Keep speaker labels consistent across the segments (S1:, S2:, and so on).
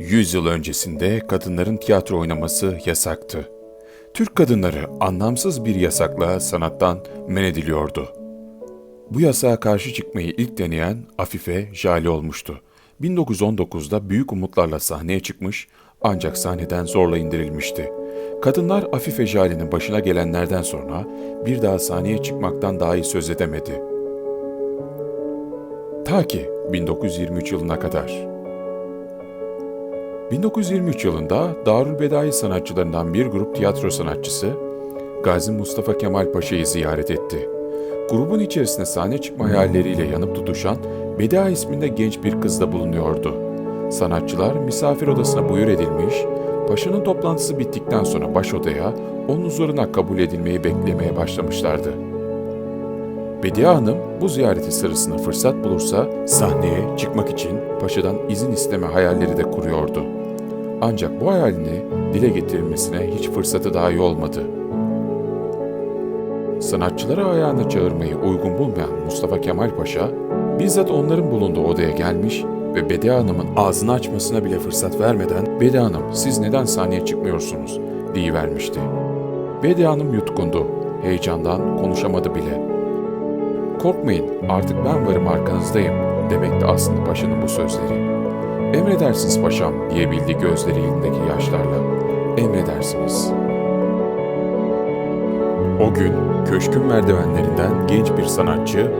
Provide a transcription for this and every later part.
S1: 100 yıl öncesinde kadınların tiyatro oynaması yasaktı. Türk kadınları anlamsız bir yasakla sanattan men ediliyordu. Bu yasağa karşı çıkmayı ilk deneyen Afife Jale olmuştu. 1919'da büyük umutlarla sahneye çıkmış ancak sahneden zorla indirilmişti. Kadınlar Afife Jale'nin başına gelenlerden sonra bir daha sahneye çıkmaktan dahi söz edemedi. Ta ki 1923 yılına kadar. 1923 yılında Darülbedai sanatçılarından bir grup tiyatro sanatçısı Gazi Mustafa Kemal Paşa'yı ziyaret etti. Grubun içerisinde sahne çıkma hayalleriyle yanıp tutuşan Bedia isminde genç bir kız da bulunuyordu. Sanatçılar misafir odasına buyur edilmiş, paşanın toplantısı bittikten sonra baş odaya onun huzuruna kabul edilmeyi beklemeye başlamışlardı. Bediye Hanım bu ziyareti sırasında fırsat bulursa sahneye çıkmak için paşadan izin isteme hayalleri de kuruyordu. Ancak bu hayalini dile getirilmesine hiç fırsatı dahi olmadı. Sanatçıları ayağına çağırmayı uygun bulmayan Mustafa Kemal Paşa, bizzat onların bulunduğu odaya gelmiş ve Bediye Hanım'ın ağzını açmasına bile fırsat vermeden Bediye Hanım siz neden sahneye çıkmıyorsunuz deyivermişti. Bediye Hanım yutkundu, heyecandan konuşamadı bile. Korkmayın artık ben varım arkanızdayım demekti aslında paşanın bu sözleri. Emredersiniz paşam diyebildi gözleri elindeki yaşlarla. Emredersiniz. O gün köşkün merdivenlerinden genç bir sanatçı,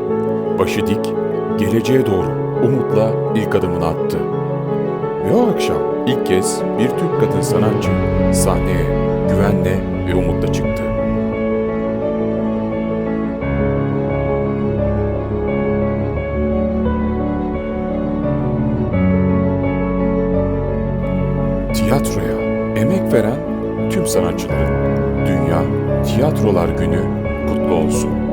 S1: başı dik, geleceğe doğru umutla ilk adımını attı. Ve o akşam ilk kez bir Türk kadın sanatçı sahneye güvenle ve umutla çıktı. Tiyatroya emek veren tüm sanatçıların Dünya Tiyatrolar Günü kutlu olsun.